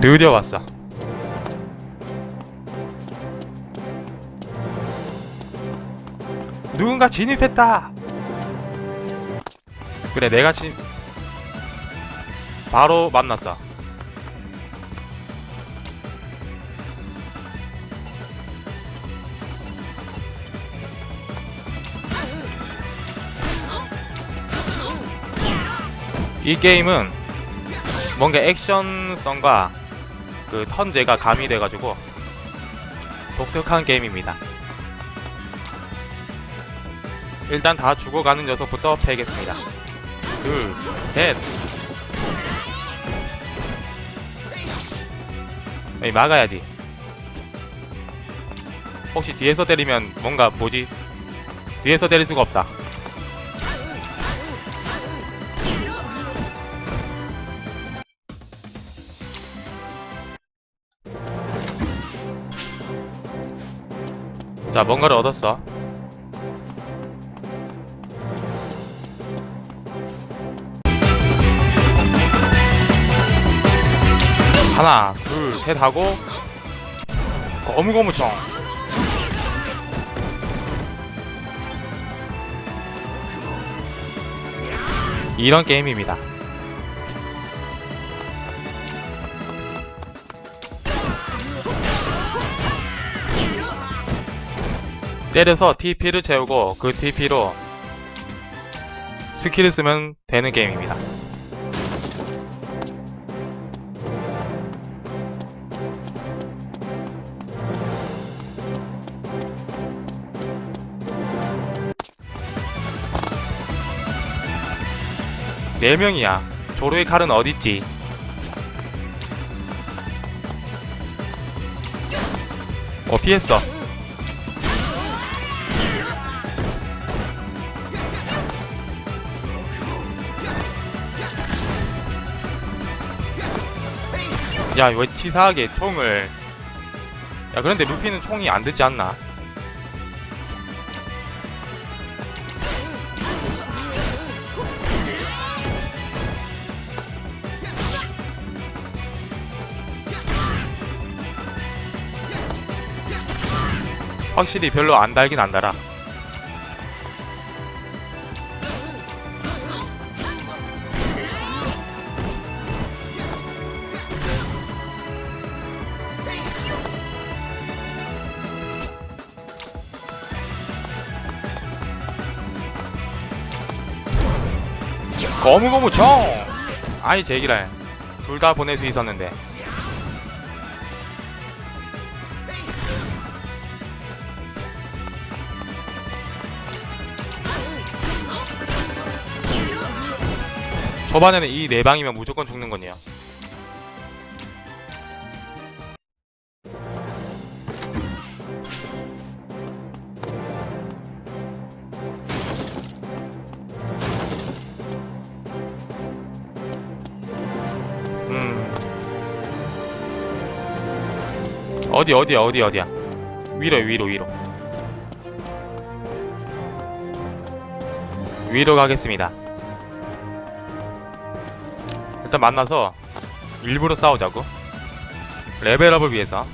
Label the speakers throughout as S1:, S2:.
S1: 드디어 왔어. 누군가 진입했다. 그래, 내가 진 바로 만났어. 이 게임은 뭔가 액션성과 그 턴제가 가미돼가지고 독특한 게임입니다. 일단 다 죽어가는 녀석부터 패겠습니다. 둘, 셋. 에이, 막아야지. 혹시 뒤에서 때리면 뭔가 뭐지? 뒤에서 때릴 수가 없다. 자, 뭔가를 얻었어. 하나, 둘, 셋 하고 거무거무청. 이런 게임입니다. 때려서 TP를 채우고 그 TP로 스킬을 쓰면 되는 게임입니다. 네 명이야. 조로의 칼은 어딨지? 어 피했어. 야, 왜 치사하게 총을. 야, 그런데 루피는 총이 안 듣지 않나? 확실히 별로 안 달긴 안 달아. 거무거무 청! 아이 제기랄 둘 다 보낼 수 있었는데. 초반에는 이 네 방이면 무조건 죽는군요 어디 어디야 어디 어디야? 위로 위로 위로. 위로 가겠습니다. 일단 만나서 일부러 싸우자고. 레벨업을 위해서.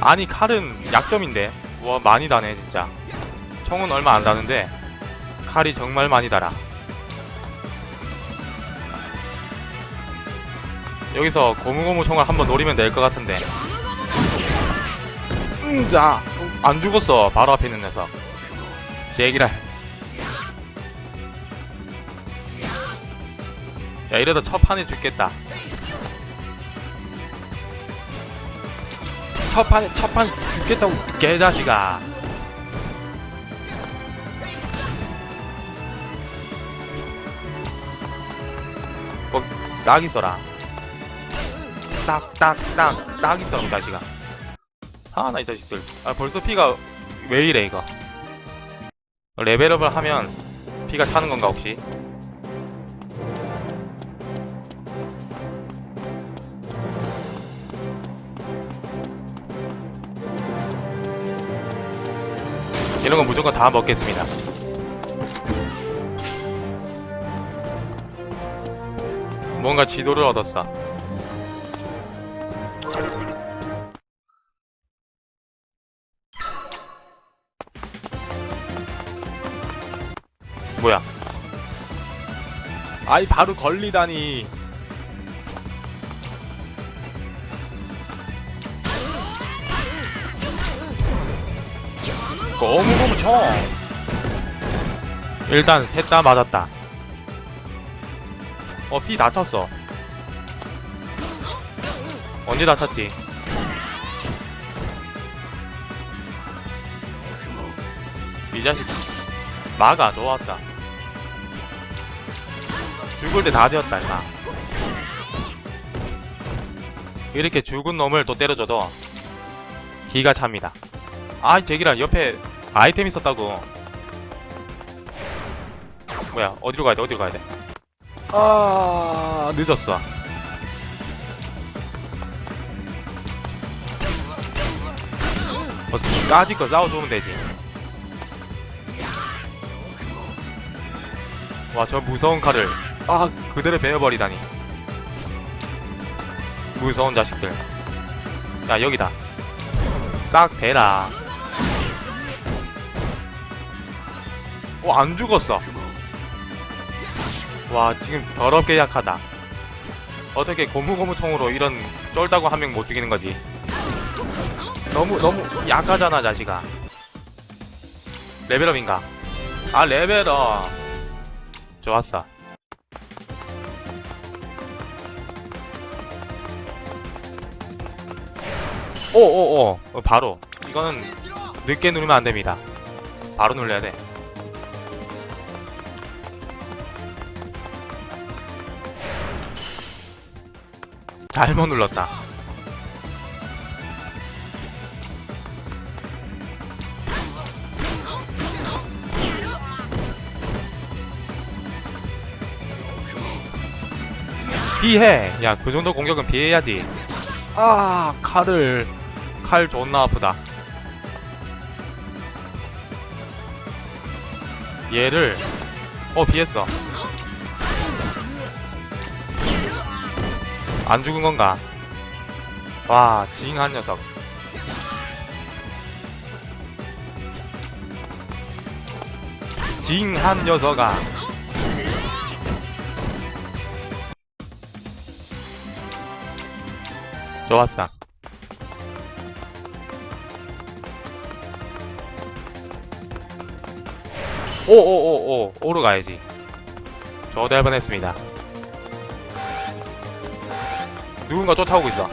S1: 아니 칼은 약점인데. 와 많이 다네 진짜 총은 얼마 안 다는데 칼이 정말 많이 달아 여기서 고무고무 총을 한번 노리면 될 것 같은데 음, 자, 안 죽었어. 바로 앞에 있는 녀석. 제기랄. 야, 이러다 첫 판에 죽겠다. 첫 판에, 첫 판 죽겠다고, 개자식아. 뭐, 딱 있어라. 딱, 딱, 딱, 딱 있어, 이 자식아. 하나 이 자식들 아 벌써 피가 왜 이래 이거 레벨업을 하면 피가 차는 건가 혹시 이런 건 무조건 다 먹겠습니다. 뭔가 지도를 얻었어. 뭐야? 아이 바로 걸리다니. 고무고무 총. 일단 셋 다 맞았다. 어, 피 다쳤어. 언제 다쳤지? 이 자식 막아 좋았어. 죽을 때 다 되었다 임마. 이렇게 죽은 놈을 또 때려줘도 기가 찹니다. 아, 제기라 옆에 아이템 있었다고. 뭐야? 어디로 가야 돼? 어디로 가야 돼? 아, 늦었어. 어, 까짓거 싸워주면 되지. 와, 저 무서운 칼을 아, 그대로 베어버리다니. 무서운 자식들. 야, 여기다. 딱 대라. 어, 안 죽었어. 와, 지금 더럽게 약하다. 어떻게 고무고무통으로 이런 쫄다고 한 명 못 죽이는 거지? 너무, 너무 약하잖아, 자식아. 레벨업인가? 아, 레벨업. 좋았어. 오오오 어, 바로 이거는 늦게 누르면 안 됩니다. 바로 눌러야 돼. 잘못 눌렀다. 피해! 야, 그 정도 공격은 피해야지. 아, 칼을. 칼 존나 아프다. 얘를. 어, 피했어. 안 죽은 건가? 와, 징한 녀석. 징한 녀석아. 좋았어. 오오오오 오로 가야지. 저도 할 뻔했습니다. 누군가 쫓아오고 있어.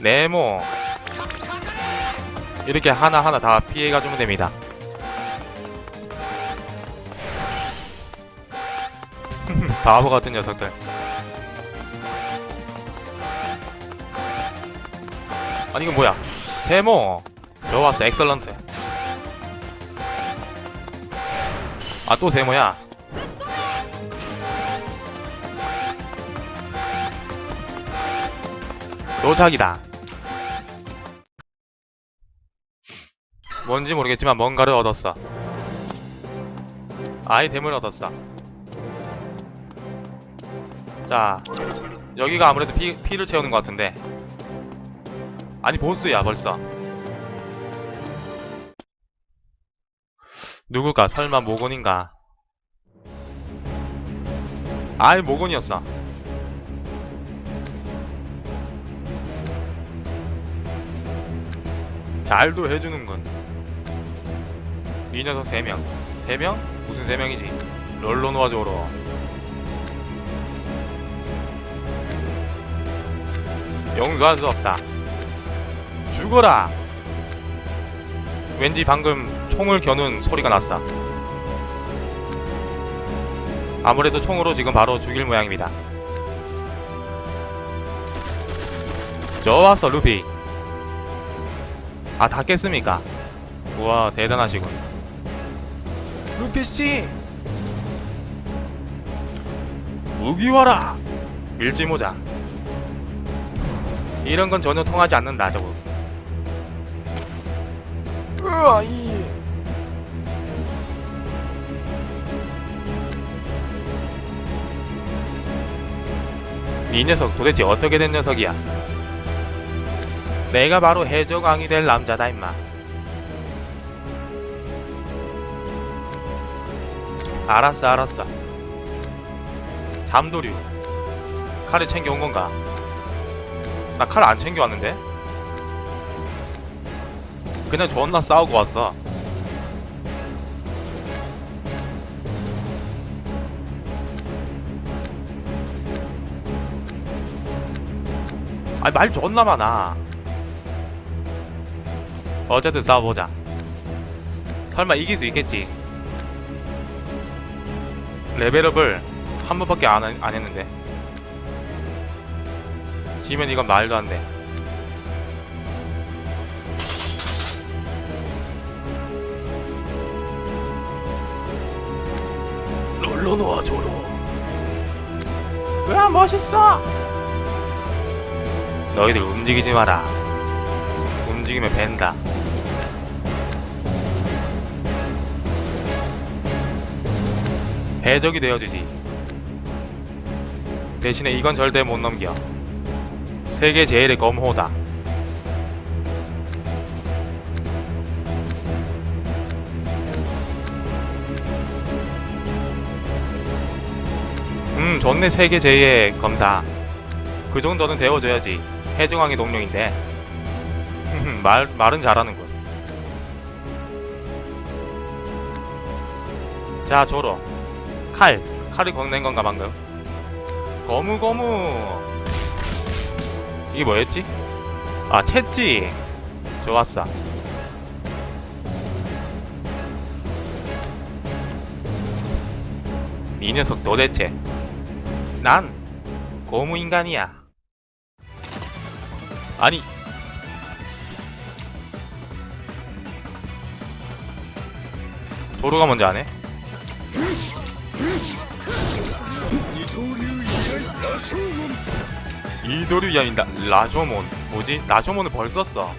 S1: 네모. 이렇게 하나하나 다 피해가주면 됩니다. 바보 같은 녀석들. 아니 이건 뭐야? 세모. 좋았어, 엑설런트. 아 또 세모야. 도착이다. 뭔지 모르겠지만 뭔가를 얻었어. 아이템을 얻었어. 자, 여기가 아무래도 피, 피를 채우는 것 같은데. 아니, 보스야, 벌써. 누굴까? 설마 모곤인가? 아이, 모곤이었어. 잘도 해주는군. 이 녀석 3명. 3명? 무슨 3명이지? 롤로노아조로. 용서할 수 없다. 죽어라! 왠지 방금 총을 겨눈 소리가 났어. 아무래도 총으로 지금 바로 죽일 모양입니다. 좋았어, 루피. 아, 다 깼습니까? 우와, 대단하시군. 루피씨! 무기와라! 밀지모자. 이런 건 전혀 통하지 않는다, 저거. 으아, 이. 이 녀석 도대체 어떻게 된 녀석이야? 내가 바로 해적왕이 될 남자다 임마. 알았어 알았어. 잠도류. 칼을 챙겨온 건가? 나 칼 안 챙겨왔는데? 그냥 존나 싸우고 왔어. 아니 말 존나 많아. 어쨌든 싸워보자. 설마 이길 수 있겠지? 레벨업을 한 번밖에 안, 한- 안 했는데. 지면 이건 말도 안 돼. 롤로 놓아줘로. 으아, 멋있어! 너희들 움직이지 마라. 움직이면 벤다. 배적이 되어주지. 대신에 이건 절대 못 넘겨. 세계 제일의 검호다. 음, 좋네 세계 제일의 검사. 그 정도는 되어줘야지. 해적왕의 동료인데. 말 말은 잘하는군. 자, 조로. 칼. 칼을 건넨 건가 방금? 거무 거무. 이게 뭐였지? 아, 챗지. 좋았어. 이 녀석 도대체. 난 고무 인간이야. 아니. 조로가 안 해? 이도류 이하인다 라조몬. 뭐지? 라조몬을 벌 썼어.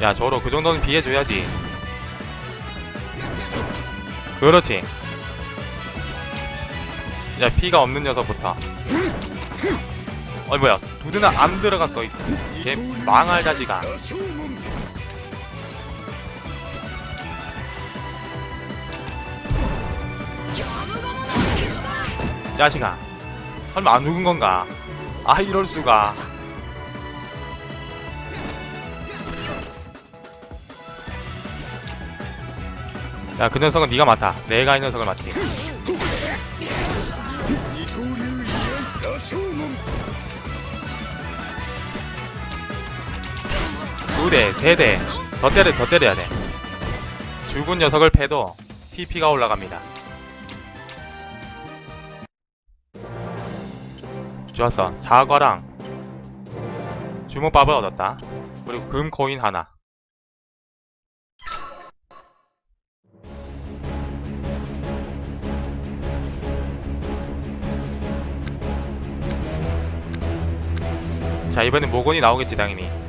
S1: 야 저로 그 정도는 비해줘야지. 그렇지. 야 피가 없는 녀석부터. 어이 뭐야. 두드나 안 들어갔어 이게 망할
S2: 자지가
S1: 자식아. 설마 안 죽은 건가? 아 이럴 수가. 야 그 녀석은 네가 맡아. 내가 이 녀석을 맡지. 두 대, 세 대. 더 때려, 더 때려야 돼. 죽은 녀석을 패도 TP가 올라갑니다. 좋았어. 사과랑 주먹밥을 얻었다. 그리고 금 코인 하나. 자, 이번엔 모건이 나오겠지, 당연히.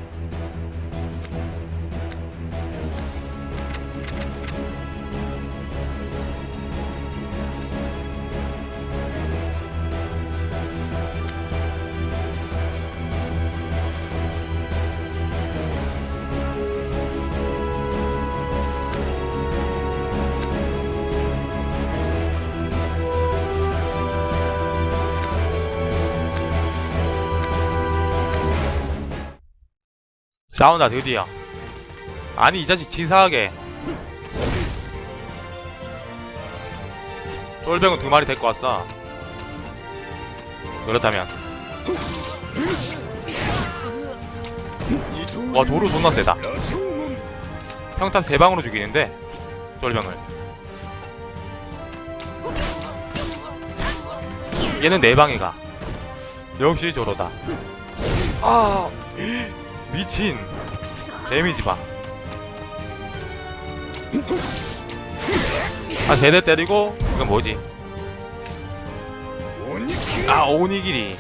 S1: 나온다 드디어. 아니 이 자식 치사하게. 쫄병은 두 마리 데리고 왔어. 그렇다면. 와 도루 존나 세다. 평타 세 방으로 죽이는데 쫄병을. 얘는 네 방이가. 역시 저러다. 아. 미친. 데미지 봐. 한 세대 때리고 이건 뭐지? 아 오니기리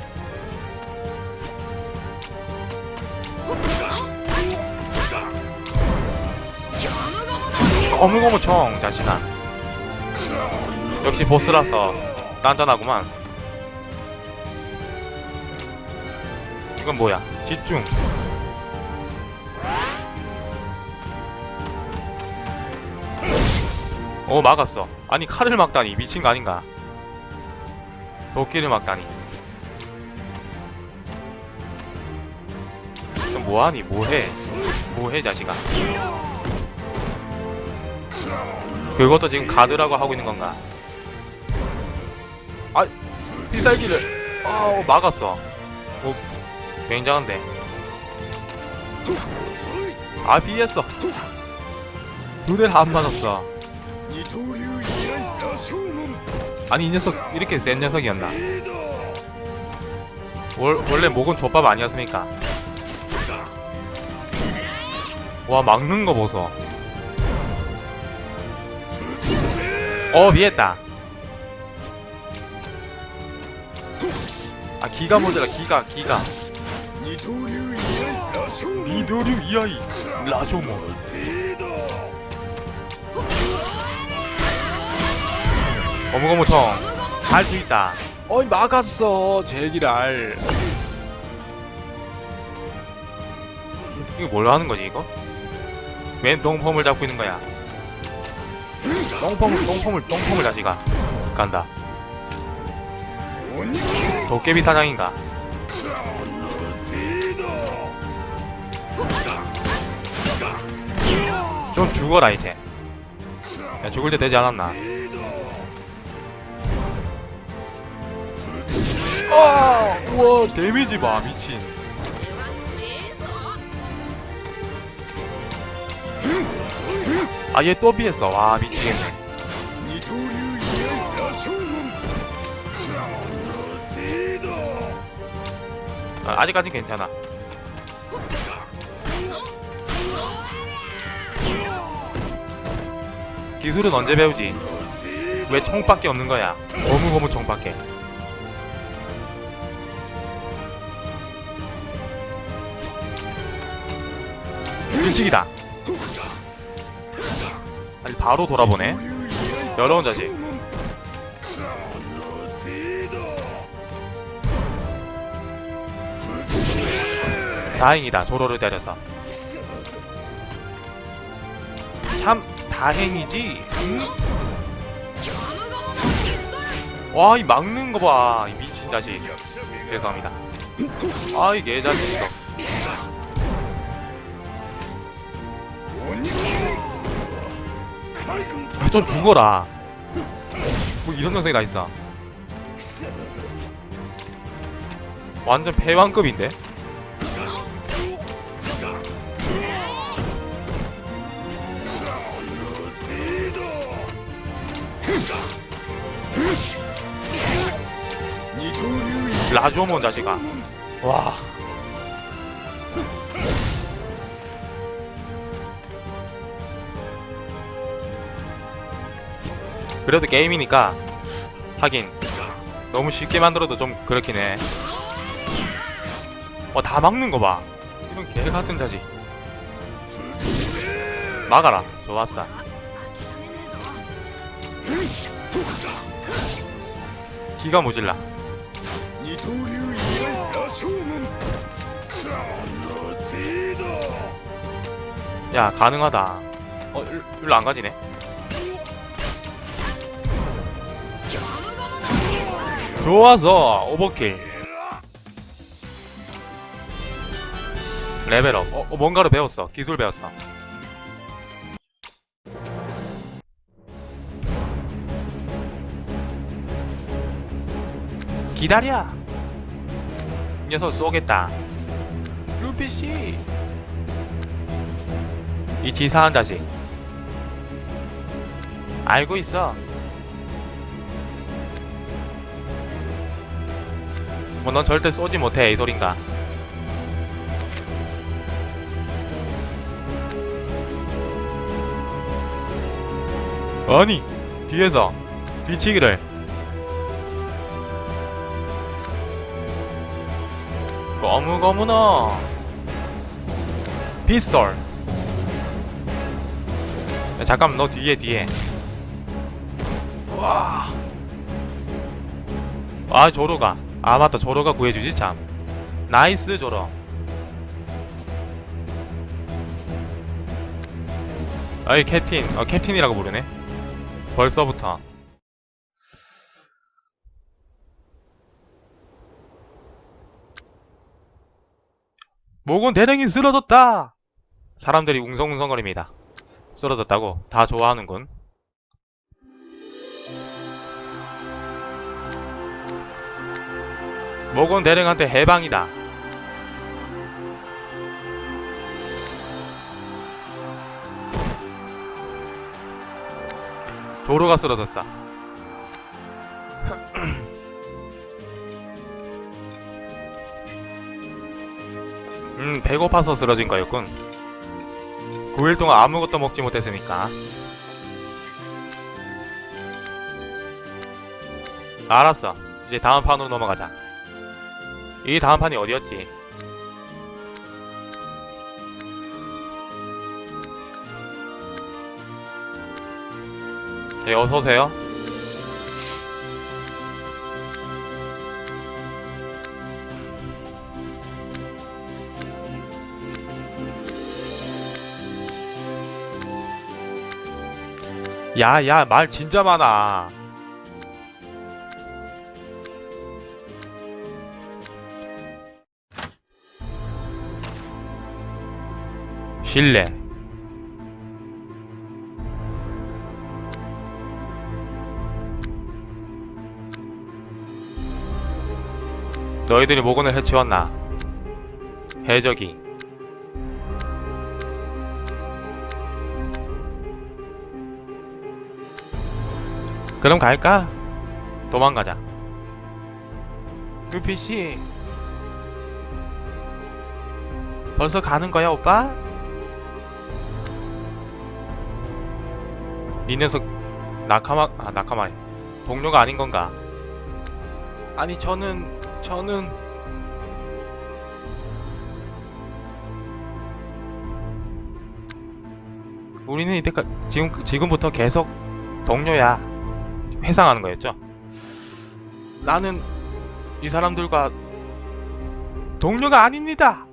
S1: 어묵어묵청 자식아. 역시 보스라서 단단하구만. 이건 뭐야? 집중 어 막았어. 아니 칼을 막다니. 미친 거 아닌가? 도끼를 막다니. 그럼 뭐하니? 뭐해? 뭐해 자식아? 그것도 지금 가드라고 하고 있는 건가? 아 필살기를. 아 어, 막았어. 오 굉장한데. 아 피했어. 두대다안 맞았어. 아니 이 녀석 이렇게 센 녀석이었나? 월, 원래 목은 좆밥 아니었습니까? 와 막는 거 보소. 어 미했다. 아 기가 모자라. 기가 기가. 니도류 이아이. 라쇼모 어무거무성. 잘 수 있다. 어이 막았어. 제기랄. 이게 뭘로 하는 거지 이거? 왜 똥펌을 잡고 있는 거야? 똥펌을 똥펌을 똥펌을 자식아 간다. 도깨비 사장인가? 좀 죽어라 이제. 야 죽을 때 되지 않았나? 우와 우와 데미지 봐 미친. 아얘 또 비했어. 와 미치겠네 아, 아직까지 괜찮아. 기술은 언제 배우지? 왜 총밖에 없는 거야? 어무어무 총밖에. 근식이다. 아니 바로 돌아보네. 여러운 자식. 다행이다 조로를 때려서. 참 다행이지. 응? 와이 막는 거 봐이 미친 자식. 죄송합니다. 아이 개자식 이거 아좀 죽어라. 뭐 이런 녀석이 다 있어. 완전 배왕급인데? 라조몬 자식아. 와. 그래도 게임이니까 하긴 너무 쉽게 만들어도 좀 그렇긴 해. 어, 다 막는 거 봐. 이런 개 같은 자식. 막아라. 좋았어. 기가 모질라. 야, 가능하다. 어, 일로 안 가지네. 좋아서 오버킬. 레벨업. 어, 어, 뭔가를 배웠어. 기술 배웠어. 기다려. 이 녀석 쏘겠다. 루피 씨. 이 지사한 자식. 알고 있어. 뭐 넌 절대 쏘지 못해 이 소린가. 아니 뒤에서 뒤치기를. 거무거무너 피스톨. 야, 잠깐만 너 뒤에 뒤에. 와. 아 조로가 아 맞다. 조로가 구해주지? 참. 나이스 조로. 아이 캡틴. 어 캡틴이라고 부르네. 벌써부터. 목은 대령이 쓰러졌다! 사람들이 웅성웅성거립니다. 쓰러졌다고. 다 좋아하는군 목은 대령한테 해방이다. 조로가 쓰러졌어. 음 배고파서 쓰러진 거였군. 9일 동안 아무것도 먹지 못했으니까. 알았어. 이제 다음 판으로 넘어가자 이 다음 판이 어디였지? 네 어서오세요 야 야 말 진짜 많아 실례 너희들이 모건을 해치웠나? 해적이. 그럼 갈까? 도망가자. 루피씨. 벌써 가는 거야 오빠? 니 녀석 나카마 아 나카마 동료가 아닌 건가? 아니 저는 저는 우리는 이때까 지금 지금부터 계속 동료야 회상하는 거였죠. 나는 이 사람들과 동료가 아닙니다.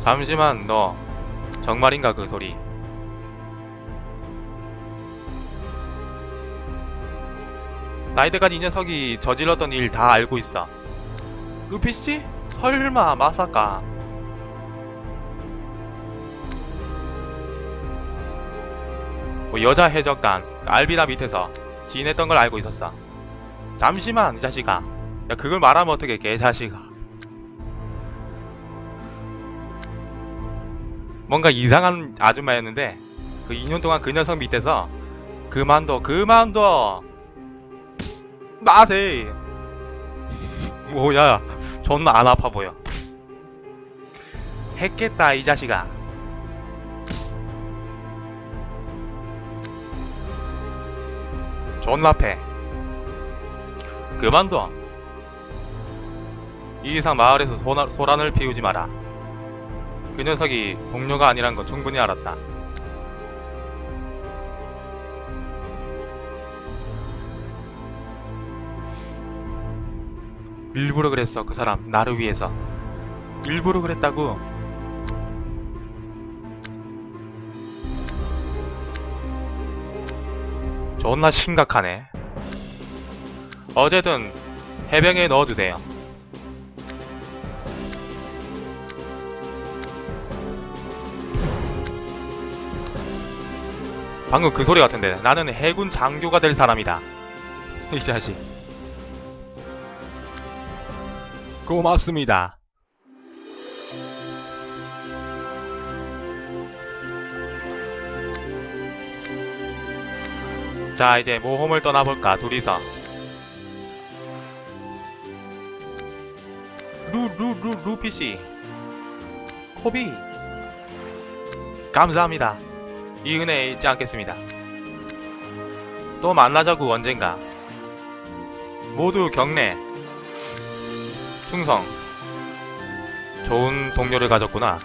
S1: 잠시만 너. 정말인가 그 소리? 나이드간 이 녀석이 저질렀던 일 다 알고 있어. 루피씨? 설마 마사카? 뭐 여자 해적단 알비나 밑에서 지냈던 걸 알고 있었어. 잠시만 이 자식아. 야 그걸 말하면 어떡해 개자식아 뭔가 이상한 아줌마였는데 그 2년 동안 그 녀석 밑에서 그만둬 그만둬! 마세! 뭐야 존나 안 아파 보여. 했겠다 이 자식아. 존나 패 그만둬. 이 이상 마을에서 소나, 소란을 피우지 마라 그 녀석이 동료가 아니란 건 충분히 알았다. 일부러 그랬어, 그 사람. 나를 위해서. 일부러 그랬다고. 존나 심각하네. 어제든 해병에 넣어두세요. 방금 그 소리 같은데. 나는 해군 장교가 될 사람이다. 이 자식. 고맙습니다. 자 이제 모험을 떠나볼까 둘이서. 루루루 루피씨. 코비. 감사합니다 이 은혜 잊지 않겠습니다. 또 만나자고 언젠가. 모두 경례. 충성. 좋은 동료를 가졌구나.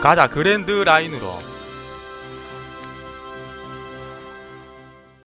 S1: 가자 그랜드 라인으로